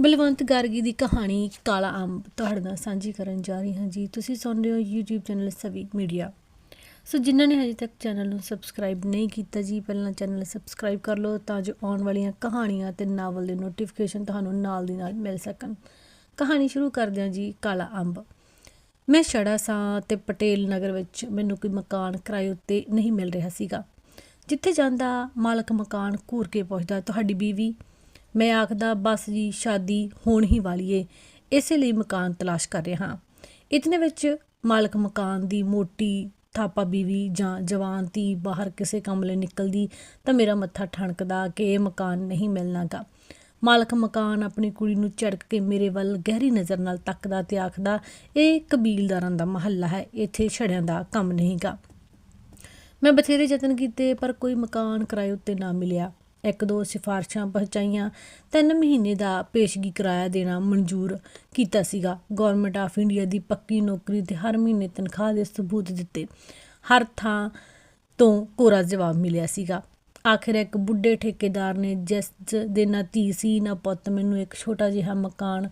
ਬਲਵੰਤ ਗਾਰਗੀ ਦੀ ਕਹਾਣੀ ਕਾਲਾ ਅੰਬ ਤੁਹਾਡੇ ਨਾਲ ਸਾਂਝੀ ਕਰਨ ਜਾ ਰਹੀ ਹਾਂ ਜੀ। ਤੁਸੀਂ ਸੁਣ ਰਹੇ ਹੋ YouTube channel Savi media. So ਜਿਨ੍ਹਾਂ ਨੇ ਹਜੇ ਤੱਕ ਚੈਨਲ ਨੂੰ ਸਬਸਕ੍ਰਾਈਬ ਨਹੀਂ ਕੀਤਾ ਜੀ, ਪਹਿਲਾਂ ਚੈਨਲ ਸਬਸਕ੍ਰਾਈਬ ਕਰ ਲਓ ਤਾਂ ਜੋ ਆਉਣ ਵਾਲੀਆਂ ਕਹਾਣੀਆਂ ਤੇ ਨਾਵਲ ਦੇ ਨੋਟੀਫਿਕੇਸ਼ਨ ਤੁਹਾਨੂੰ ਨਾਲ ਦੀ ਨਾਲ ਮਿਲ ਸਕਣ। ਕਹਾਣੀ ਸ਼ੁਰੂ ਕਰਦੇ ਹਾਂ ਜੀ, ਕਾਲਾ ਅੰਬ। ਮੈਂ ਛੜਾ ਸਾਂ ਤੇ ਪਟੇਲ ਨਗਰ ਵਿੱਚ ਮੈਨੂੰ ਕੋਈ ਮਕਾਨ ਕਿਰਾਏ ਉੱਤੇ ਨਹੀਂ ਮਿਲ ਰਿਹਾ ਸੀਗਾ। ਜਿੱਥੇ ਜਾਂਦਾ ਮਾਲਕ ਮਕਾਨ ਘੂਰ ਕੇ ਪੁੱਛਦਾ ਤੁਹਾਡੀ ਬੀਵੀ। ਮੈਂ ਆਖਦਾ, ਬਸ ਜੀ, ਸ਼ਾਦੀ ਹੋਣ ਹੀ ਵਾਲੀ ਏ। ਇਸੇ ਲਈ ਮਕਾਨ ਤਲਾਸ਼ ਕਰ ਰਿਹਾ ਹਾਂ। ਇਤਨੇ ਵਿੱਚ ਮਾਲਕ ਮਕਾਨ ਦੀ ਮੋਟੀ ਥਾਪਾ ਬੀਵੀ ਜਾਂ ਜਵਾਨ ਧੀ ਬਾਹਰ ਕਿਸੇ ਕੰਮ ਲਈ ਨਿਕਲਦੀ ਤਾਂ ਮੇਰਾ ਮੱਥਾ ਠਣਕਦਾ ਕਿ ਇਹ ਮਕਾਨ ਨਹੀਂ ਮਿਲਣਾਗਾ। ਮਾਲਕ ਮਕਾਨ ਆਪਣੀ ਕੁੜੀ ਨੂੰ ਝੜਕ ਕੇ ਮੇਰੇ ਵੱਲ ਗਹਿਰੀ ਨਜ਼ਰ ਨਾਲ ਤੱਕਦਾ ਤੇ ਆਖਦਾ, ਇਹ ਕਬੀਲਦਾਰਾਂ ਦਾ ਮਹੱਲਾ ਹੈ, ਇੱਥੇ ਛੜਿਆਂ ਦਾ ਕੰਮ ਨਹੀਂਗਾ। ਮੈਂ ਬਥੇਰੇ ਯਤਨ ਕੀਤੇ ਪਰ ਕੋਈ ਮਕਾਨ ਕਿਰਾਏ ਉੱਤੇ ਨਾ ਮਿਲਿਆ। ਇੱਕ ਦੋ ਸਿਫਾਰਸ਼ਾਂ ਪਹੁੰਚਾਈਆਂ, ਤਿੰਨ ਮਹੀਨੇ ਦਾ ਪੇਸ਼ਗੀ ਕਿਰਾਇਆ ਦੇਣਾ ਮਨਜ਼ੂਰ ਕੀਤਾ ਸੀਗਾ। ਗਵਰਨਮੈਂਟ ਆਫ ਇੰਡੀਆ ਦੀ ਪੱਕੀ ਨੌਕਰੀ ਤੇ ਹਰ ਮਹੀਨੇ ਤਨਖਾਹ ਦੇ ਸਬੂਤ ਦਿੱਤੇ। ਹਰ ਥਾਂ ਤੋਂ ਕੋਰਾ ਜਵਾਬ ਮਿਲਿਆ ਸੀਗਾ। ਆਖਿਰ ਇੱਕ ਬੁੱਢੇ ਠੇਕੇਦਾਰ ਨੇ ਜਿਸ ਦੇ ਨਾ ਧੀ ਸੀ, ਨਾ ਪੁੱਤ ਮੈਨੂੰ ਇੱਕ ਛੋਟਾ ਜਿਹਾ ਮਕਾਨ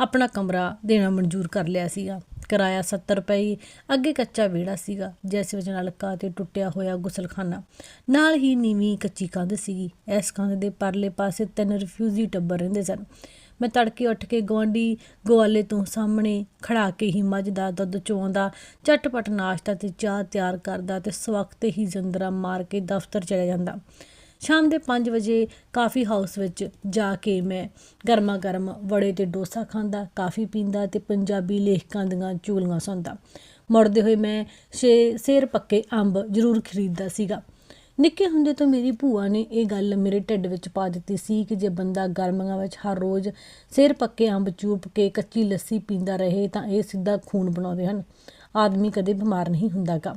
ਆਪਣਾ ਕਮਰਾ ਦੇਣਾ ਮਨਜ਼ੂਰ ਕਰ ਲਿਆ ਸੀਗਾ। ਕਿਰਾਇਆ 70 ਰੁਪਏ ਅੱਗੇ ਕੱਚਾ ਵਿਹੜਾ ਸੀਗਾ, ਜਿਸ ਵਿੱਚ ਨਲਕਾ ਤੇ ਟੁੱਟਿਆ ਹੋਇਆ ਗੁਸਲਖਾਨਾ। ਨਾਲ ਹੀ ਨੀਵੀਂ ਕੱਚੀ ਕੰਧ ਸੀਗੀ। ਇਸ ਕੰਧ ਦੇ ਪਰਲੇ ਪਾਸੇ ਤਿੰਨ ਰਿਫਿਊਜੀ ਟੱਬਰ ਰਹਿੰਦੇ ਸਨ। ਮੈਂ ਤੜਕੇ ਉੱਠ ਕੇ ਗਵਾਂਢੀ ਗਵਾਲੇ ਤੋਂ ਸਾਹਮਣੇ ਖੜਾ ਕੇ ਹੀ ਮੱਝ ਦਾ ਦੁੱਧ ਚੋਂਦਾ, ਝਟਪਟ ਨਾਸ਼ਤਾ ਤੇ ਚਾਹ ਤਿਆਰ ਕਰਦਾ ਤੇ ਸਵਖਤੇ ਹੀ ਜੰਦਰਾ ਮਾਰ ਕੇ ਦਫ਼ਤਰ ਚਲੇ ਜਾਂਦਾ। ਸ਼ਾਮ ਦੇ 5 ਵਜੇ ਕਾਫੀ ਹਾਊਸ ਵਿੱਚ ਜਾ ਕੇ ਮੈਂ ਗਰਮਾ ਗਰਮ ਵੜੇ ਤੇ ਡੋਸਾ ਖਾਂਦਾ ਕਾਫੀ ਪੀਂਦਾ ਤੇ ਪੰਜਾਬੀ ਲੇਖਕਾਂ ਦੀਆਂ ਚੂਲੀਆਂ ਸੁਣਦਾ ਮੁੜਦੇ ਹੋਏ ਮੈਂ ਛੇ ਸੇਰ ਪੱਕੇ ਅੰਬ ਜ਼ਰੂਰ ਖਰੀਦਦਾ ਸੀਗਾ। ਨਿੱਕੇ ਹੁੰਦੇ ਤੋਂ ਮੇਰੀ ਭੂਆ ਨੇ ਇਹ ਗੱਲ ਮੇਰੇ ਢਿੱਡ ਵਿੱਚ ਪਾ ਦਿੱਤੀ ਸੀ ਕਿ ਜੇ ਬੰਦਾ ਗਰਮੀਆਂ ਵਿੱਚ ਹਰ ਰੋਜ਼ ਸਿਰ ਪੱਕੇ ਅੰਬ ਚੂਪ ਕੇ ਕੱਚੀ ਲੱਸੀ ਪੀਂਦਾ ਰਹੇ ਤਾਂ ਇਹ ਸਿੱਧਾ ਖੂਨ ਬਣਾਉਂਦੇ ਹਨ। ਆਦਮੀ ਕਦੇ ਬਿਮਾਰ ਨਹੀਂ ਹੁੰਦਾਗਾ।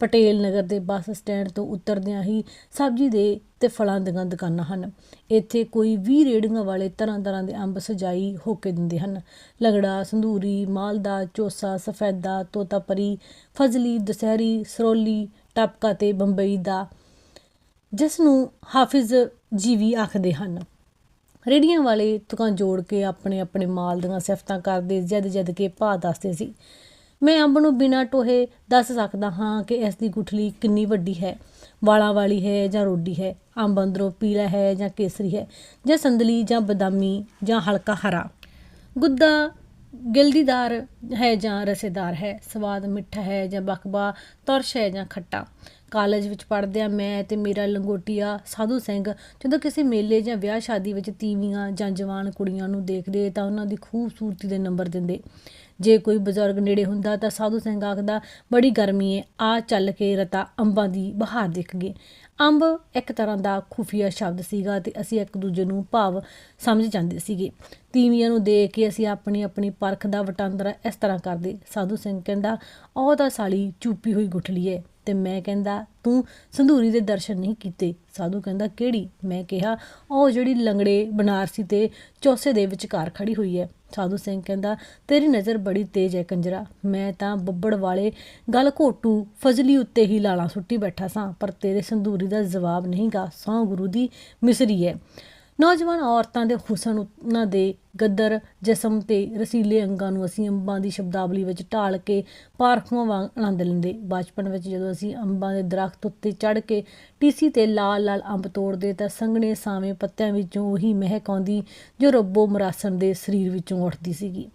ਪਟੇਲ ਨਗਰ ਦੇ ਬੱਸ ਸਟੈਂਡ ਤੋਂ ਉਤਰਦਿਆਂ ਹੀ ਸਬਜ਼ੀ ਦੇ ਤੇ ਫਲਾਂ ਦੀਆਂ ਦੁਕਾਨਾਂ ਹਨ। ਇੱਥੇ ਕੋਈ 20 ਰੇੜੀਆਂ ਵਾਲੇ ਤਰ੍ਹਾਂ ਤਰ੍ਹਾਂ ਦੇ ਅੰਬ ਸਜਾਈ ਹੋ ਕੇ ਦਿੰਦੇ ਹਨ। ਲਗੜਾ, ਸੰਧੂਰੀ, ਮਾਲਦਾ, ਚੋਸਾ, ਸਫੈਦਾ, ਤੋਤਾਪਰੀ, ਫਜ਼ਲੀ, ਦਸਹਿਰੀ, ਸਰੋਲੀ, ਟਪਕਾ ਤੇ ਬੰਬਈ ਦਾ ਜਿਸ ਨੂੰ ਹਾਫਿਜ਼ ਜੀਵੀ ਆਖਦੇ ਹਨ। ਰੇੜੀਆਂ ਵਾਲੇ ਦੁਕਾਨ ਜੋੜ ਕੇ ਆਪਣੇ ਆਪਣੇ ਮਾਲ ਦੀਆਂ ਸਿਫਤਾਂ ਕਰਦੇ ਜਦ ਜਦ ਕੇ ਭਾਅ ਦੱਸਦੇ ਸੀ। ਮੈਂ ਅੰਬ ਨੂੰ ਬਿਨਾਂ ਟੋਹੇ ਦੱਸ ਸਕਦਾ ਹਾਂ ਕਿ ਇਸ ਦੀ ਗੁਠਲੀ ਕਿੰਨੀ ਵੱਡੀ ਹੈ। ਵਾਲਾਂ ਵਾਲੀ ਹੈ ਜਾਂ ਰੋਡੀ ਹੈ? ਅੰਬ ਅੰਦਰੋਂ ਪੀਲਾ ਹੈ ਜਾਂ ਕੇਸਰੀ ਹੈ? ਜਾਂ ਸੰਦਲੀ ਜਾਂ ਬਦਾਮੀ ਜਾਂ ਹਲਕਾ ਹਰਾ? ਗੁੱਦਾ ਗਿਲਦੀਦਾਰ ਹੈ ਜਾਂ ਰਸੇਦਾਰ ਹੈ? ਸਵਾਦ ਮਿੱਠਾ ਹੈ ਜਾਂ ਬਕਬਾ ਤਰਸ਼ ਹੈ ਜਾਂ ਖੱਟਾ? ਕਾਲਜ ਵਿੱਚ ਪੜ੍ਹਦਿਆਂ ਮੈਂ ਤੇ ਮੇਰਾ ਲੰਗੋਟੀਆ ਸਾਧੂ ਸਿੰਘ ਜਦੋਂ ਕਿਸੇ ਮੇਲੇ ਜਾਂ ਵਿਆਹ ਸ਼ਾਦੀ ਵਿੱਚ ਤੀਵੀਆਂ ਜਾਂ ਜਵਾਨ ਕੁੜੀਆਂ ਨੂੰ ਦੇਖਦੇ ਤਾਂ ਉਹਨਾਂ ਦੀ ਖੂਬਸੂਰਤੀ ਦੇ ਨੰਬਰ ਦਿੰਦੇ। ਜੇ ਕੋਈ ਬਜ਼ੁਰਗ ਨੇੜੇ ਹੁੰਦਾ ਤਾਂ ਸਾਧੂ ਸਿੰਘ ਆਖਦਾ, ਬੜੀ ਗਰਮੀ ਏ, ਆ ਚੱਲ ਕੇ ਰਤਾ ਅੰਬਾਂ ਦੀ ਬਹਾਰ ਦੇਖ ਗਏ ਅੰਬ ਇੱਕ ਤਰ੍ਹਾਂ ਦਾ ਖੁਫੀਆ ਸ਼ਬਦ ਸੀਗਾ ਤੇ ਅਸੀਂ ਇੱਕ ਦੂਜੇ ਨੂੰ ਭਾਵ ਸਮਝ ਜਾਂਦੇ ਸੀਗੇ। ਤੀਵੀਆਂ ਨੂੰ ਦੇਖ ਕੇ ਅਸੀਂ ਆਪਣੀ ਆਪਣੀ ਪਰਖ ਦਾ ਵਟਾਂਦਰਾ ਇਸ ਤਰ੍ਹਾਂ ਕਰਦੇ। ਸਾਧੂ ਸਿੰਘ ਕਹਿੰਦਾ, ਉਹ ਤਾਂ ਸਾਲੀ ਚੂਪੀ ਹੋਈ ਗੁਠਲੀ ਏ। ਤੇ ਮੈਂ ਕਹਿੰਦਾ, ਤੂੰ ਸੰਧੂਰੀ ਦੇ ਦਰਸ਼ਨ ਨਹੀਂ ਕੀਤੇ। ਸਾਧੂ ਕਹਿੰਦਾ, ਕਿਹੜੀ? ਮੈਂ ਕਿਹਾ ਉਹ ਜਿਹੜੀ ਲੰਗੜੇ ਬਨਾਰਸੀ ਤੇ ਚੌਸੇ ਦੇ ਵਿਚਕਾਰ ਖੜੀ ਹੋਈ ਹੈ ਸਾਧੂ ਸਿੰਘ ਕਹਿੰਦਾ, ਤੇਰੀ ਨਜ਼ਰ ਬੜੀ ਤੇਜ਼ ਹੈ ਕੰਜਰਾ। ਮੈਂ ਤਾਂ ਬੱਬੜ ਵਾਲੇ ਗਲ ਘੋਟੂ ਫਜ਼ਲੀ ਉੱਤੇ ਹੀ ਲਾਲਾਂ ਸੁੱਟੀ ਬੈਠਾ ਸਾਂ, ਪਰ ਤੇਰੇ ਸੰਧੂਰੀ ਦਾ ਜਵਾਬ ਨਹੀਂਗਾ। ਸੌ ਗੁਰੂ ਦੀ ਮਿਸਰੀ ਹੈ ਨੌਜਵਾਨ ਔਰਤਾਂ ਦੇ ਹੁਸਨ ਉਹਨਾਂ ਦੇ ਗੱਦਰ, ਜਿਸਮ ਤੇ ਰਸੀਲੇ ਅੰਗਾਂ ਨੂੰ ਅਸੀਂ ਅੰਬਾਂ ਦੀ ਸ਼ਬਦਾਵਲੀ ਵਿੱਚ ਢਾਲ ਕੇ ਪਾਰਖੂਆਂ ਵਾਂਗ ਆਨੰਦ ਲੈਂਦੇ। ਬਚਪਨ ਵਿੱਚ ਜਦੋਂ ਅਸੀਂ ਅੰਬਾਂ ਦੇ ਦਰਖਤ ਉੱਤੇ ਚੜ੍ਹ ਕੇ ਟੀਸੀ ਤੇ ਲਾਲ ਲਾਲ ਅੰਬ ਤੋੜਦੇ ਤਾਂ ਸੰਘਣੇ ਸਾਵੇਂ ਪੱਤਿਆਂ ਵਿੱਚੋਂ ਉਹੀ ਮਹਿਕ ਆਉਂਦੀ, ਜੋ ਰੱਬੋ ਮਰਾਸਣ ਦੇ ਸਰੀਰ ਵਿੱਚੋਂ ਉੱਠਦੀ ਸੀਗੀ।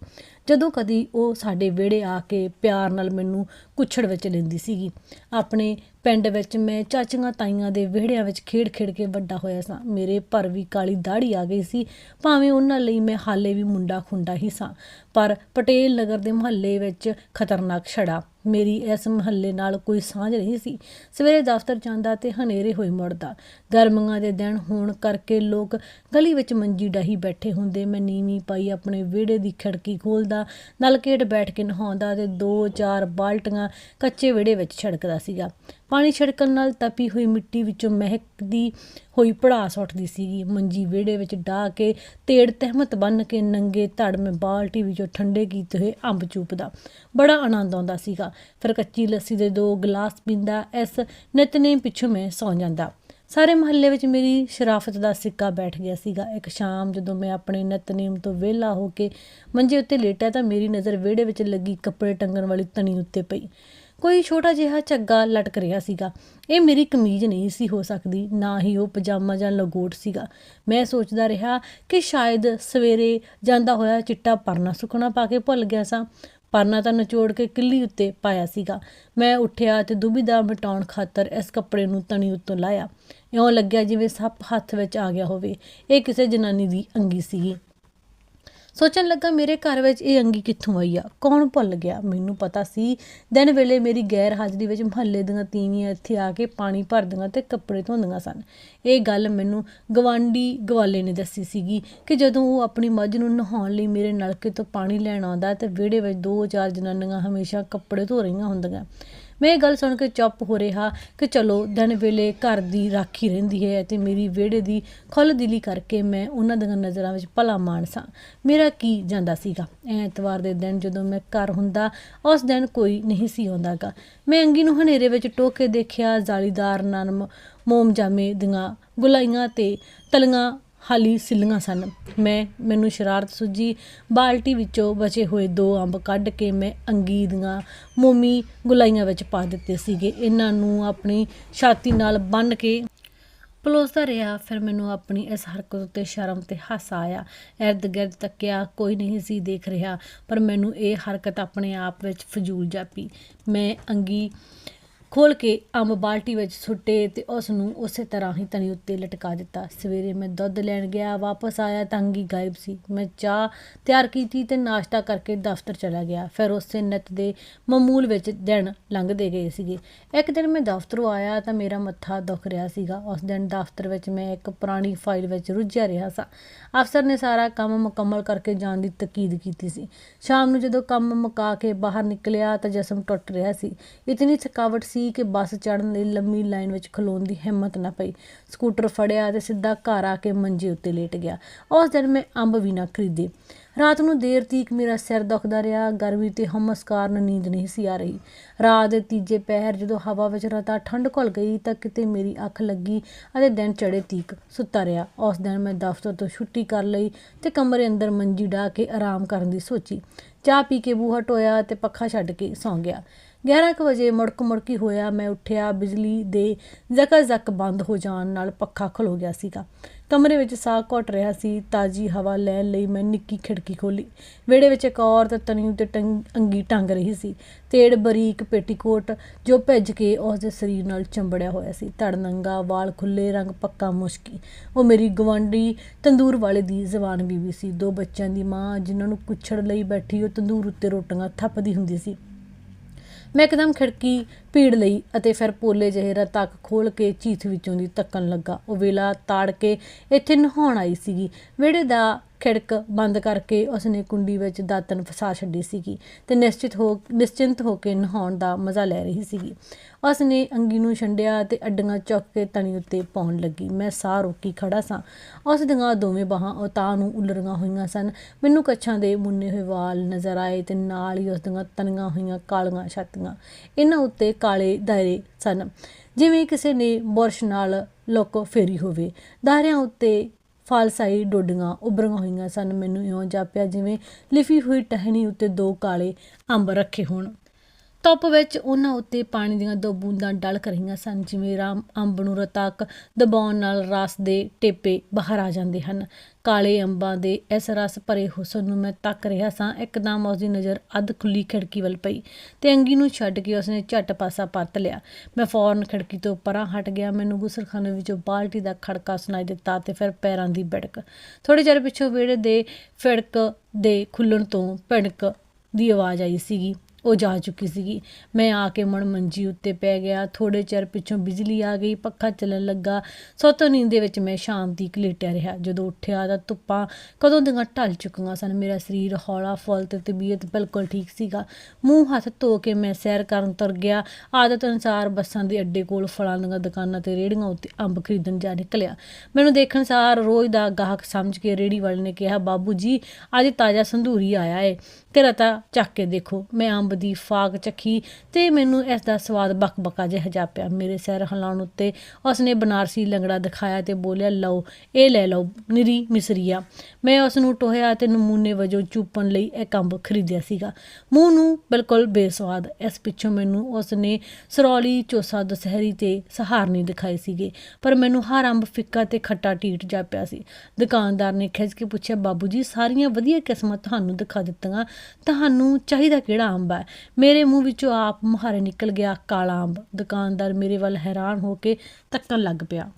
ਜਦੋਂ ਕਦੀ ਉਹ ਸਾਡੇ ਵਿਹੜੇ ਆ ਕੇ ਪਿਆਰ ਨਾਲ ਮੈਨੂੰ ਕੁੱਛੜ ਵਿੱਚ ਲੈਂਦੀ ਸੀਗੀ। ਆਪਣੇ ਪਿੰਡ ਵਿੱਚ ਮੈਂ ਚਾਚੀਆਂ ਤਾਈਆਂ ਦੇ ਵਿਹੜਿਆਂ ਵਿੱਚ ਖੇਡ-ਖੇਡ ਕੇ ਵੱਡਾ ਹੋਇਆ ਸਾਂ। ਮੇਰੇ ਭਰ ਵੀ ਕਾਲੀ ਦਾੜੀ ਆ ਗਈ ਸੀ। ਭਾਵੇਂ ਉਹਨਾਂ ਲਈ ਮੈਂ ਹਾਲੇ ਵੀ ਮੁੰਡਾ ਖੁੰਡਾ ਹੀ ਸਾਂ ਪਰ ਪਟੇਲ ਨਗਰ ਦੇ ਮੁਹੱਲੇ ਵਿੱਚ ਖਤਰਨਾਕ ਛੜਾ ਮੇਰੀ ਇਸ ਮੁਹੱਲੇ ਨਾਲ ਕੋਈ ਸਾਂਝ ਨਹੀਂ ਸੀ। ਸਵੇਰੇ ਦਫ਼ਤਰ ਜਾਂਦਾ ਤੇ ਹਨੇਰੇ ਹੋਏ ਮੁੜਦਾ। ਗਰਮੀਆਂ ਦੇ ਦਿਨ ਹੋਣ ਕਰਕੇ ਲੋਕ ਗਲੀ ਵਿੱਚ ਮੰਜੀ ਡਾਹੀ ਬੈਠੇ ਹੁੰਦੇ। ਮੈਂ ਨੀਵੀਂ ਪਾਈ ਆਪਣੇ ਵਿਹੜੇ ਦੀ ਖਿੜਕੀ ਖੋਲਦਾ ਨਲਕੇਟ ਬੈਠ ਕੇ ਨਹਾਉਂਦਾ ਤੇ ਦੋ ਚਾਰ ਬਾਲਟੀਆਂ ਕੱਚੇ ਵਿਹੜੇ ਵਿੱਚ ਛਿੜਕਦਾ ਸੀਗਾ। ਪਾਣੀ ਛਿੜਕਣ ਨਾਲ ਤਪੀ ਹੋਈ ਮਿੱਟੀ ਵਿੱਚੋਂ ਮਹਿਕਦੀ ਹੋਈ ਪੜਾਸ ਉੱਠਦੀ ਸੀਗੀ। ਮੰਜੀ ਵਿਹੜੇ ਵਿੱਚ ਡਾਹ ਕੇ ਤੇੜ ਤਹਿਮਤ ਬੰਨ ਕੇ ਨੰਗੇ ਧੜ ਮੈਂ ਬਾਲਟੀ ਵਿੱਚੋਂ ਠੰਡੇ ਕੀਤੇ ਹੋਏ ਅੰਬ ਚੂਪਦਾ। ਬੜਾ ਆਨੰਦ ਆਉਂਦਾ ਸੀਗਾ। ਫਿਰ ਕੱਚੀ ਲੱਸੀ ਦੇ ਦੋ, ਗਲਾਸ ਪੀਂਦਾ ਇਸ ਨਿਤਨੇਮ ਪਿੱਛੋਂ ਮੈਂ ਸੌਂ ਜਾਂਦਾ। ਸਾਰੇ ਮਹੱਲੇ ਵਿੱਚ ਮੇਰੀ ਸ਼ਰਾਫਤ ਦਾ ਸਿੱਕਾ ਬੈਠ ਗਿਆ ਸੀਗਾ। ਇੱਕ ਸ਼ਾਮ ਜਦੋਂ ਮੈਂ ਆਪਣੇ ਨਿਤਨੇਮ ਤੋਂ ਵਿਹਲਾ ਹੋ ਕੇ ਮੰਜੇ ਉੱਤੇ ਲੇਟਿਆ ਤਾਂ ਮੇਰੀ ਨਜ਼ਰ ਵਿਹੜੇ ਵਿੱਚ ਲੱਗੀ ਕੱਪੜੇ ਟੰਗਣ ਵਾਲੀ ਤਣੀ ਉੱਤੇ ਪਈ। ਕੋਈ ਛੋਟਾ ਜਿਹਾ ਝੱਗਾ ਲਟਕ ਰਿਹਾ ਸੀਗਾ। ਇਹ ਮੇਰੀ ਕਮੀਜ਼ ਨਹੀਂ ਸੀ ਹੋ ਸਕਦੀ, ਨਾ ਹੀ ਉਹ ਪਜਾਮਾ ਜਾਂ ਲਗੋਟ ਸੀਗਾ। ਮੈਂ ਸੋਚਦਾ ਰਿਹਾ ਕਿ ਸ਼ਾਇਦ ਸਵੇਰੇ ਜਾਂਦਾ ਹੋਇਆ ਚਿੱਟਾ ਪਰਨਾ ਸੁੱਕਣਾ ਪਾ ਕੇ ਭੁੱਲ ਗਿਆ ਸਾਂ। ਪਰਨਾ ਤਾਂ ਨਿਚੋੜ ਕੇ ਕਿੱਲੀ ਉੱਤੇ ਪਾਇਆ ਸੀਗਾ। ਮੈਂ ਉੱਠਿਆ ਤੇ ਦੁਬਿਧਾ ਮਿਟਾਉਣ ਖਾਤਰ ਇਸ ਕੱਪੜੇ ਨੂੰ ਤਣੀ ਉੱਤੋਂ ਲਾਇਆ। ਇਉਂ ਲੱਗਿਆ ਜਿਵੇਂ ਸੱਪ ਹੱਥ ਵਿੱਚ ਆ ਗਿਆ ਹੋਵੇ। ਇਹ ਕਿਸੇ ਜਨਾਨੀ ਦੀ ਅੰਗੀ ਸੀਗੀ। ਸੋਚਣ ਲੱਗਾ ਮੇਰੇ ਘਰ ਵਿੱਚ ਇਹ ਅੰਗੀ ਕਿੱਥੋਂ ਆਈ ਆ? ਕੌਣ ਭੁੱਲ ਗਿਆ? ਮੈਨੂੰ ਪਤਾ ਸੀ। ਦਿਨ ਵੇਲੇ ਮੇਰੀ ਗੈਰ ਹਾਜ਼ਰੀ ਵਿੱਚ ਮਹੱਲੇ ਦੀਆਂ ਤੀਵੀਆਂ ਇੱਥੇ ਆ ਕੇ ਪਾਣੀ ਭਰਦੀਆਂ ਤੇ ਕੱਪੜੇ ਧੋਂਦੀਆਂ ਸਨ। ਇਹ ਗੱਲ ਮੈਨੂੰ ਗਵਾਂਡੀ ਗਵਾਲੇ ਨੇ ਦੱਸੀ ਸੀਗੀ ਕਿ ਜਦੋਂ ਉਹ ਆਪਣੀ ਮੱਝ ਨੂੰ ਨਹਾਉਣ ਲਈ ਮੇਰੇ ਨਲਕੇ ਤੋਂ ਪਾਣੀ ਲੈਣ ਆਉਂਦਾ ਤੇ ਵਿਹੜੇ ਵਿੱਚ ਦੋ ਚਾਰ ਜਨਾਨੀਆਂ ਹਮੇਸ਼ਾ ਕੱਪੜੇ ਧੋ ਰਹੀਆਂ ਹੁੰਦੀਆਂ। ਮੈਂ ਇਹ ਗੱਲ ਸੁਣ ਕੇ ਚੁੱਪ ਹੋ ਰਿਹਾ ਕਿ ਚਲੋ ਦਿਨ ਵੇਲੇ ਘਰ ਦੀ ਰਾਖੀ ਰਹਿੰਦੀ ਹੈ ਤੇ ਮੇਰੀ ਵਿਹੜੇ ਦੀ ਖੁੱਲ੍ਹ ਦਿਲੀ ਕਰਕੇ ਮੈਂ ਉਹਨਾਂ ਦੀਆਂ ਨਜ਼ਰਾਂ ਵਿੱਚ ਭਲਾ ਮਾਨਸਾਂ ਮੇਰਾ ਕੀ ਜਾਂਦਾ ਸੀਗਾ? ਐਤਵਾਰ ਦੇ ਦਿਨ ਜਦੋਂ ਮੈਂ ਘਰ ਹੁੰਦਾ, ਉਸ ਦਿਨ ਕੋਈ ਨਹੀਂ ਸੀ ਆਉਂਦਾਗਾ। ਮੈਂ ਅੰਗੀ ਨੂੰ ਹਨੇਰੇ ਵਿੱਚ ਟੋਕ ਕੇ ਦੇਖਿਆ, ਜਾਲੀਦਾਰ ਨਰਮ ਮੋਮ ਜਾਮੇ ਦੀਆਂ ਗੁਲਾਈਆਂ ਤੇ ਤਲੀਆਂ ਹਾਲੀ ਸਿੱਲੀਆਂ ਸਨ। ਮੈਂ, ਮੈਨੂੰ ਸ਼ਰਾਰਤ ਸੁੱਜੀ। ਬਾਲਟੀ ਵਿੱਚੋਂ ਬਚੇ ਹੋਏ ਦੋ ਅੰਬ ਕੱਢ ਕੇ ਮੈਂ ਅੰਗੀ ਦੀਆਂ ਮੋਮੀ ਗੁਲਾਈਆਂ ਵਿੱਚ ਪਾ ਦਿੱਤੇ ਸੀਗੇ। ਇਹਨਾਂ ਨੂੰ ਆਪਣੀ ਛਾਤੀ ਨਾਲ ਬੰਨ੍ਹ ਕੇ ਪਲੋਸਦਾ ਰਿਹਾ। ਫਿਰ ਮੈਨੂੰ ਆਪਣੀ ਇਸ ਹਰਕਤ ਉੱਤੇ ਸ਼ਰਮ ਤੇ ਹਾਸਾ ਆਇਆ। ਇਰਦ ਗਿਰਦ ਤੱਕਿਆ, ਕੋਈ ਨਹੀਂ ਸੀ ਦੇਖ ਰਿਹਾ। ਪਰ ਮੈਨੂੰ ਇਹ ਹਰਕਤ ਆਪਣੇ ਆਪ ਵਿੱਚ ਫਜ਼ੂਲ ਜਾਪੀ। ਮੈਂ ਅੰਗੀ ਖੋਲ ਕੇ ਅੰਬ ਬਾਲਟੀ ਵਿੱਚ ਸੁੱਟੇ ਤੇ ਉਸ ਨੂੰ ਉਸੇ ਤਰ੍ਹਾਂ ਹੀ ਤਣੀ ਉੱਤੇ ਲਟਕਾ ਦਿੱਤਾ। ਸਵੇਰੇ ਮੈਂ ਦੁੱਧ ਲੈਣ ਗਿਆ, ਵਾਪਸ ਆਇਆ ਤੰਗੀ ਗਾਇਬ ਸੀ। ਮੈਂ ਚਾਹ ਤਿਆਰ ਕੀਤੀ ਤੇ ਨਾਸ਼ਤਾ ਕਰਕੇ ਦਫ਼ਤਰ ਚਲਾ ਗਿਆ। ਫਿਰ ਉਸੇ ਨਿਤ ਦੇ ਮਾਮੂਲ ਵਿੱਚ ਦਿਨ ਲੰਘਦੇ ਗਏ ਸੀਗੇ। ਇੱਕ ਦਿਨ ਮੈਂ ਦਫ਼ਤਰੋਂ ਆਇਆ ਤਾਂ ਮੇਰਾ ਮੱਥਾ ਦੁਖ ਰਿਹਾ ਸੀਗਾ। ਉਸ ਦਿਨ ਦਫ਼ਤਰ ਵਿੱਚ ਮੈਂ ਇੱਕ ਪੁਰਾਣੀ ਫਾਈਲ ਵਿੱਚ ਰੁੱਝਿਆ ਰਿਹਾ ਸਾਂ। ਅਫਸਰ ਨੇ ਸਾਰਾ ਕੰਮ ਮੁਕੰਮਲ ਕਰਕੇ ਜਾਣ ਦੀ ਤਕੀਦ ਕੀਤੀ ਸੀ। ਸ਼ਾਮ ਨੂੰ ਜਦੋਂ ਕੰਮ ਮੁਕਾ ਕੇ ਬਾਹਰ ਨਿਕਲਿਆ ਤਾਂ ਜਿਸਮ ਟੁੱਟ ਰਿਹਾ ਸੀ। ਇਤਨੀ ਥਕਾਵਟ ਸੀ ਕਿ ਬੱਸ ਚੜਨ ਲਈ ਲੰਮੀ ਲਾਈਨ ਵਿੱਚ ਖਲੋਣ ਦੀ ਹਿੰਮਤ ਨਾ ਪਈ। ਸਕੂਟਰ ਫੜਿਆ ਤੇ ਸਿੱਧਾ ਘਰ ਆ ਕੇ ਮੰਜੇ ਉੱਤੇ ਲੇਟ ਗਿਆ। ਉਸ ਦਿਨ ਮੈਂ ਅੰਬ ਵੀ ਨਾ ਖਰੀਦੇ। ਰਾਤ ਨੂੰ ਦੇਰ ਤੀਕ ਮੇਰਾ ਸਿਰ ਦੁਖਦਾ ਰਿਹਾ। ਗਰਮੀ ਤੇ ਹਮਸ ਕਾਰਨ ਨੀਂਦ ਨਹੀਂ ਸੀ ਆ ਰਹੀ। ਰਾਤ ਦੇ ਤੀਜੇ ਪਹਿਰ ਜਦੋਂ ਹਵਾ ਵਿੱਚ ਰਤਾ ਠੰਡ ਘੁਲ ਗਈ ਤਾਂ ਕਿਤੇ ਮੇਰੀ ਅੱਖ ਲੱਗੀ ਅਤੇ ਦਿਨ ਚੜੇ ਤੀਕ ਸੁੱਤਾ ਰਿਹਾ। ਉਸ ਦਿਨ ਮੈਂ ਦਫ਼ਤਰ ਤੋਂ ਛੁੱਟੀ ਕਰ ਲਈ ਤੇ ਕਮਰੇ ਅੰਦਰ ਮੰਜੀ ਢਾ ਕੇ ਆਰਾਮ ਕਰਨ ਦੀ ਸੋਚੀ। ਚਾਹ ਪੀ ਕੇ ਬੂਹਾ ਟੋਇਆ ਤੇ ਪੱਖਾ ਛੱਡ ਕੇ ਸੌਂ ਗਿਆ। 11 ਕੁ ਵਜੇ ਮੁੜਕ ਮੁੜਕੀ ਹੋਇਆ, ਮੈਂ ਉੱਠਿਆ, ਬਿਜਲੀ ਦੇ ਜ਼ਕਾ ਜ਼ਕ ਬੰਦ ਹੋ ਜਾਣ ਨਾਲ ਪੱਖਾ ਖਲੋ ਗਿਆ ਸੀਗਾ। ਕਮਰੇ ਵਿੱਚ ਸਾਹ ਘੁੱਟ ਰਿਹਾ ਸੀ, ਤਾਜੀ ਹਵਾ ਲੈਣ ਲਈ ਮੈਂ ਨਿੱਕੀ ਖਿੜਕੀ ਖੋਲੀ ਵਿਹੜੇ ਵਿੱਚ ਇੱਕ ਔਰਤ ਤਣੀ ਉੱਤੇ ਟੰਗ ਅੰਗੀ ਟੰਗ ਰਹੀ ਸੀ। ਤੇੜ, ਬਰੀਕ ਪੇਟੀਕੋਟ ਜੋ ਭਿੱਜ ਕੇ ਉਸ ਦੇ ਸਰੀਰ ਨਾਲ ਚੰਬੜਿਆ ਹੋਇਆ ਸੀ। ਧੜ ਨੰਗਾ, ਵਾਲ ਖੁੱਲੇ ਰੰਗ ਪੱਕਾ ਮੁਸ਼ਕੀ। ਉਹ ਮੇਰੀ ਗਵਾਂਢੀ ਤੰਦੂਰ ਵਾਲੇ ਦੀ ਜ਼ਬਾਨ ਬੀਵੀ ਸੀ। ਦੋ ਬੱਚਿਆਂ ਦੀ ਮਾਂ ਜਿਨ੍ਹਾਂ ਨੂੰ ਕੁੱਛੜ ਲਈ ਬੈਠੀ, ਉਹ ਤੰਦੂਰ ਉੱਤੇ ਰੋਟੀਆਂ ਥੱਪਦੀ ਹੁੰਦੀ ਸੀ। ਮੈਂ ਇੱਕਦਮ ਖਿੜਕੀ ਭੀੜ ਲਈ ਅਤੇ ਫਿਰ ਪੋਲੇ ਜਿਹੇ ਤੱਕ ਖੋਲ ਕੇ ਚੀਥ ਵਿੱਚੋਂ ਦੀ ਤੱਕਣ ਲੱਗਾ। ਉਹ ਵੇਲਾ ਤਾੜ ਕੇ ਇੱਥੇ ਨਹਾਉਣ ਆਈ ਸੀਗੀ। ਵਿਹੜੇ ਦਾ ਖਿੜਕ ਬੰਦ ਕਰਕੇ ਉਸਨੇ ਕੁੰਡੀ ਵਿੱਚ ਦਾਤਨ ਫਸਾ ਛੱਡੀ ਸੀਗੀ ਤੇ ਨਿਸ਼ਚਿਤ ਹੋ, ਨਿਸ਼ਚਿੰਤ ਹੋ ਕੇ ਨਹਾਉਣ ਦਾ ਮਜ਼ਾ ਲੈ ਰਹੀ ਸੀਗੀ। ਉਸਨੇ ਅੰਗੀ ਨੂੰ ਛੰਡਿਆ ਤੇ ਅੱਡੀਆਂ ਚੁੱਕ ਕੇ ਤਣੀ ਉੱਤੇ ਪਾਉਣ ਲੱਗੀ। ਮੈਂ ਸਾਹ ਰੋਕੀ ਖੜਾ ਸਾਂ। ਉਸ ਦੀਆਂ ਦੋਵੇਂ ਬਾਹਾਂ ਉਤਾਂ ਨੂੰ ਉਲਰੀਆਂ ਹੋਈਆਂ ਸਨ। ਮੈਨੂੰ ਕੱਛਾਂ ਦੇ ਮੁੰਨੇ ਹੋਏ ਵਾਲ ਨਜ਼ਰ ਆਏ ਤੇ ਨਾਲ ਹੀ ਉਸ ਦੀਆਂ ਤਨੀਆਂ ਹੋਈਆਂ ਕਾਲੀਆਂ ਛਾਤੀਆਂ। ਇਹਨਾਂ ਉੱਤੇ ਕਾਲੇ ਦਾਇਰੇ ਸਨ। ਜਿਵੇਂ ਕਿਸੇ ਨੇ ਬੁਰਸ਼ ਨਾਲ ਲੁੱਕ ਫੇਰੀ ਹੋਵੇ। ਦਾਇਰਿਆਂ ਉੱਤੇ ਫਾਲਸਾਈ ਡੋਡੀਆਂ ਉਭਰੀਆਂ ਹੋਈਆਂ ਸਨ। ਮੈਨੂੰ ਇਉਂ ਜਾਪਿਆ ਜਿਵੇਂ ਲਿਫੀ ਹੋਈ ਟਹਿਣੀ ਉੱਤੇ ਦੋ ਕਾਲੇ ਅੰਬ ਰੱਖੇ ਹੋਣ। ਧੁੱਪ ਵਿੱਚ ਉਹਨਾਂ ਉੱਤੇ ਪਾਣੀ ਦੀਆਂ ਦੋ ਬੂੰਦਾਂ ਡਲਕ ਰਹੀਆਂ ਸਨ, ਜਿਵੇਂ ਰਾਮ ਅੰਬ ਨੂੰ ਰਤਾਕ ਦਬਾਉਣ ਨਾਲ ਰਸ ਦੇ ਟੇਪੇ ਬਾਹਰ ਆ ਜਾਂਦੇ ਹਨ। ਕਾਲੇ ਅੰਬਾਂ ਦੇ ਇਸ ਰਸ ਭਰੇ ਹੁਸਨ ਨੂੰ ਮੈਂ ਤੱਕ ਰਿਹਾ ਸਾਂ, ਇੱਕਦਮ ਉਸ ਦੀ ਨਜ਼ਰ ਅੱਧ ਖੁੱਲੀ ਖਿੜਕੀ ਵੱਲ ਪਈ ਤੇ ਅੰਗੀ ਨੂੰ ਛੱਡ ਕੇ ਉਸਨੇ ਝੱਟ ਪਾਸਾ ਪਰਤ ਲਿਆ। ਮੈਂ ਫੌਰਨ ਖਿੜਕੀ ਤੋਂ ਪਰਾਂ ਹਟ ਗਿਆ, ਮੈਨੂੰ ਗੁਸਲਖਾਨੇ ਵਿੱਚੋਂ ਬਾਲਟੀ ਦਾ ਖੜਕਾ ਸੁਣਾਈ ਦਿੱਤਾ ਤੇ ਫਿਰ ਪੈਰਾਂ ਦੀ ਬਿੜਕ। ਥੋੜੇ ਚਿਰ ਪਿੱਛੋਂ ਵਿਹੜੇ ਦੇ ਫਿੜਕ ਦੇ ਖੁੱਲਣ ਤੋਂ ਭਿੜਕ ਦੀ ਆਵਾਜ਼ ਆਈ ਸੀਗੀ। ਉਹ ਜਾ ਚੁੱਕੀ ਸੀਗੀ। ਮੈਂ ਆ ਕੇ ਮਣ ਮੰਜੀ ਉੱਤੇ ਪੈ ਗਿਆ। ਥੋੜੇ ਚਿਰ ਪਿੱਛੋਂ ਬਿਜਲੀ ਆ ਗਈ, ਪੱਖਾ ਚੱਲਣ ਲੱਗਾ। ਸੋਤੋ ਨੀਂਦ ਦੇ ਵਿੱਚ ਮੈਂ ਸ਼ਾਂਤੀ ਕਲੇਟਿਆ ਰਿਹਾ। ਜਦੋਂ ਉੱਠਿਆ ਤਾਂ ਧੁੱਪਾਂ ਕਦੋਂ ਦੀਆਂ ਢਲ ਚੁੱਕੀਆਂ ਸਨ। ਮੇਰਾ ਸਰੀਰ ਹੌਲਾ ਫੁੱਲ ਤੇ ਤਬੀਅਤ ਬਿਲਕੁਲ ਠੀਕ ਸੀਗਾ। ਮੂੰਹ ਹੱਥ ਧੋ ਕੇ ਮੈਂ ਸੈਰ ਕਰਨ ਤੁਰ ਗਿਆ। ਆਦਤ ਅਨੁਸਾਰ ਬੱਸਾਂ ਦੇ ਅੱਡੇ ਕੋਲ ਫਲਾਂ ਦੀਆਂ ਦੁਕਾਨਾਂ ਤੇ ਰੇੜੀਆਂ ਉੱਤੇ ਅੰਬ ਖਰੀਦਣ ਜਾ ਨਿਕਲਿਆ। ਮੈਨੂੰ ਦੇਖਣ ਸਾਰ ਰੋਜ਼ ਦਾ ਗਾਹਕ ਸਮਝ ਕੇ ਰੇੜੀ ਵਾਲੇ ਨੇ ਕਿਹਾ, ਬਾਬੂ ਜੀ, ਅੱਜ ਤਾਜ਼ਾ ਸੰਧੂਰੀ ਆਇਆ ਏ। ਤੇਰਾ ਤਾਂ ਚੱਕ ਕੇ ਦੇਖੋ। ਮੈਂ ਅੰਬ ਅੰਬ ਦੀ ਫਾਕ ਚੱਖੀ ਤੇ ਮੈਨੂੰ ਇਸ ਦਾ ਸਵਾਦ ਬਕਬਕਾ ਜਿਹਾ ਜਾਪਿਆ ਮੇਰੇ ਸਿਰ ਹਿਲਾਉਣ ਉੱਤੇ ਉਸਨੇ ਬਨਾਰਸੀ ਲੰਗੜਾ ਦਿਖਾਇਆ ਤੇ ਬੋਲਿਆ, ਲਓ, ਇਹ ਲੈ ਲਓ, ਨਿਰੀ ਮਿਸਰੀਆ। ਮੈਂ ਉਸ ਨੂੰ ਟੋਹਿਆ ਤੇ ਨਮੂਨੇ ਵਜੋਂ ਚੂਪਣ ਲਈ ਇੱਕ ਅੰਬ ਖਰੀਦਿਆ ਸੀਗਾ। ਮੂੰਹ ਨੂੰ ਬਿਲਕੁਲ ਬੇਸਵਾਦ। ਇਸ ਪਿੱਛੋਂ ਮੈਨੂੰ ਉਸ ਨੇ ਸਰੌਲੀ, ਚੋਸਾ, ਦਸਹਿਰੀ ਤੇ ਸਹਾਰਨੀ ਦਿਖਾਏ ਸੀਗੇ, ਪਰ ਮੈਨੂੰ ਹਰ ਅੰਬ, ਫਿੱਕਾ ਤੇ ਖੱਟਾ ਟੀਟ ਜਾਪਿਆ ਸੀ। ਦੁਕਾਨਦਾਰ ਨੇ ਖਿੱਚ ਕੇ ਪੁੱਛਿਆ, ਬਾਬੂ ਜੀ, ਸਾਰੀਆਂ ਵਧੀਆ ਕਿਸਮਾਂ ਤੁਹਾਨੂੰ ਦਿਖਾ ਦਿੱਤੀਆਂ। ਤੁਹਾਨੂੰ ਚਾਹੀਦਾ ਕਿਹੜਾ ਅੰਬ ਹੈ ਮੇਰੇ ਮੂੰਹ ਵਿੱਚੋਂ ਆਪ ਮੁਹਾਰੇ ਨਿਕਲ ਗਿਆ ਕਾਲਾ ਅੰਬ। ਦੁਕਾਨਦਾਰ ਮੇਰੇ ਵੱਲ ਹੈਰਾਨ ਹੋ ਕੇ ਤੱਕਣ ਲੱਗ ਪਿਆ।